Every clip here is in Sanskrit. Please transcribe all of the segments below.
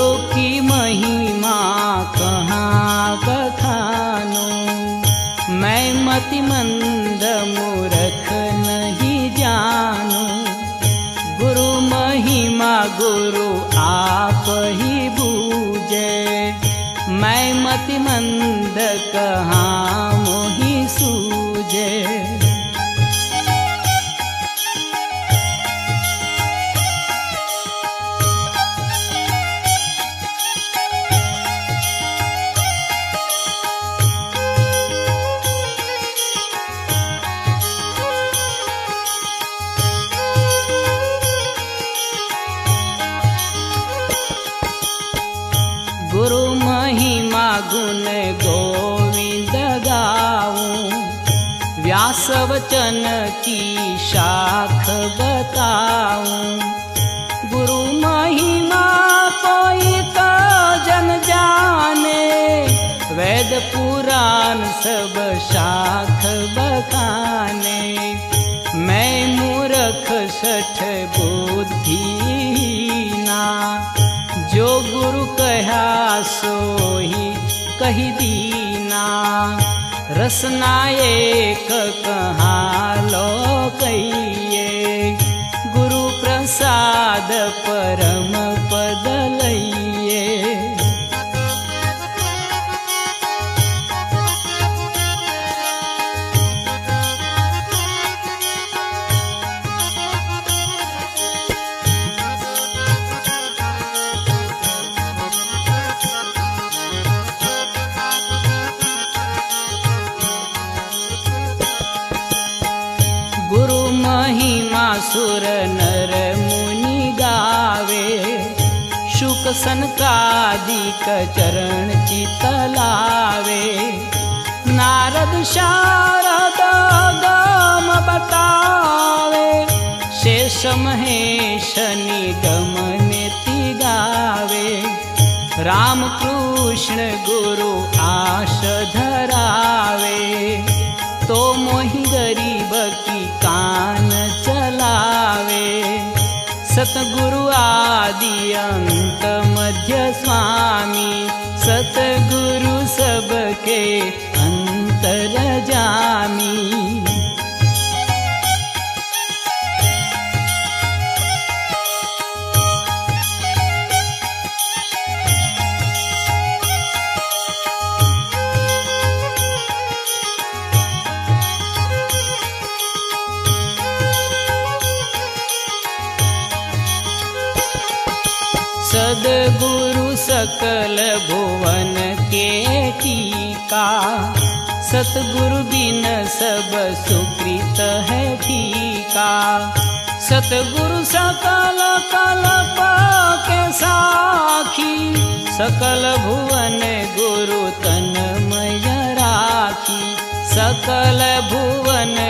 गुरु की महिमा कहाँ कथानो मैं मति मंद मूर्ख नहीं जानू। गुरु महिमा, गुरु आप ही बूझे। मैं मति मंद कहाँ मोही सू गुण गोविंद गाऊं। व्यास वचन की शाख बताऊँ। गुरु महिमा कोई तो जन जाने। वेद पुराण सब शाख बखाने मैं मूर्ख सठ बुद्धिना जो गुरु कहा सोही कही दीना रसना एक कहाँ लो कहिए गुरु प्रसाद परम सुर नर मुनि गावे शुक सनकादिक चरण चितलावे नारद शारद गम बतावे शेष महेश निगम नेति गावे। राम कृष्ण गुरु आश सतगुरु आदि अंत मध्य स्वामी सतगुरु सबके अंतर जामी सकल भुवन के टीका। सतगुरु बिन सब सुकृत है ठीका। सतगुरु सकल कलप के साखी। सकल भुवन गुरु तनमय राखी। सकल भुवन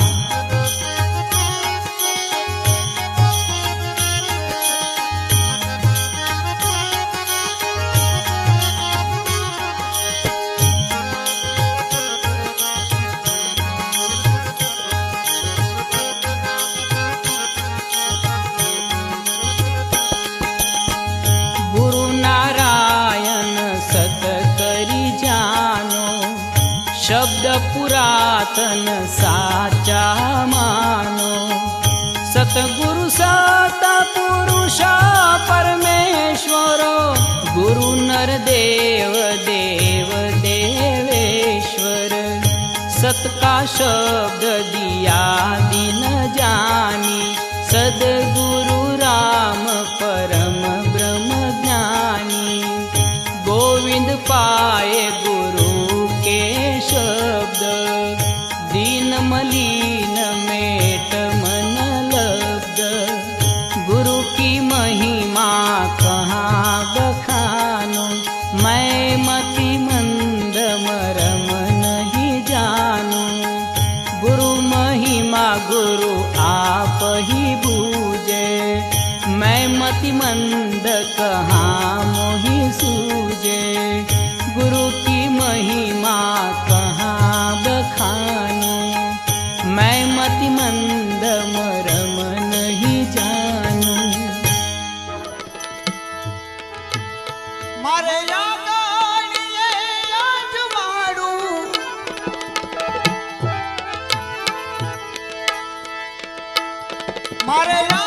पुरातन साचा मानो। सतगुरु सत पुरुष परमेश्वर गुरु नर देव देव देवेश्वर। सत का शब्द दिया दिन जानी। सदगुरु राम परम ब्रह्म ज्ञानी गोविंद पाए गुरु मति मंद मरम नहीं जानू। गुरु महिमा गुरु आप ही बूझे। मैं मति मंद कहा मोहि सूझे। गुरु की महिमा कहाँ बखानू। मैं मति मंद मरम नहीं जानू। मारे याद আরে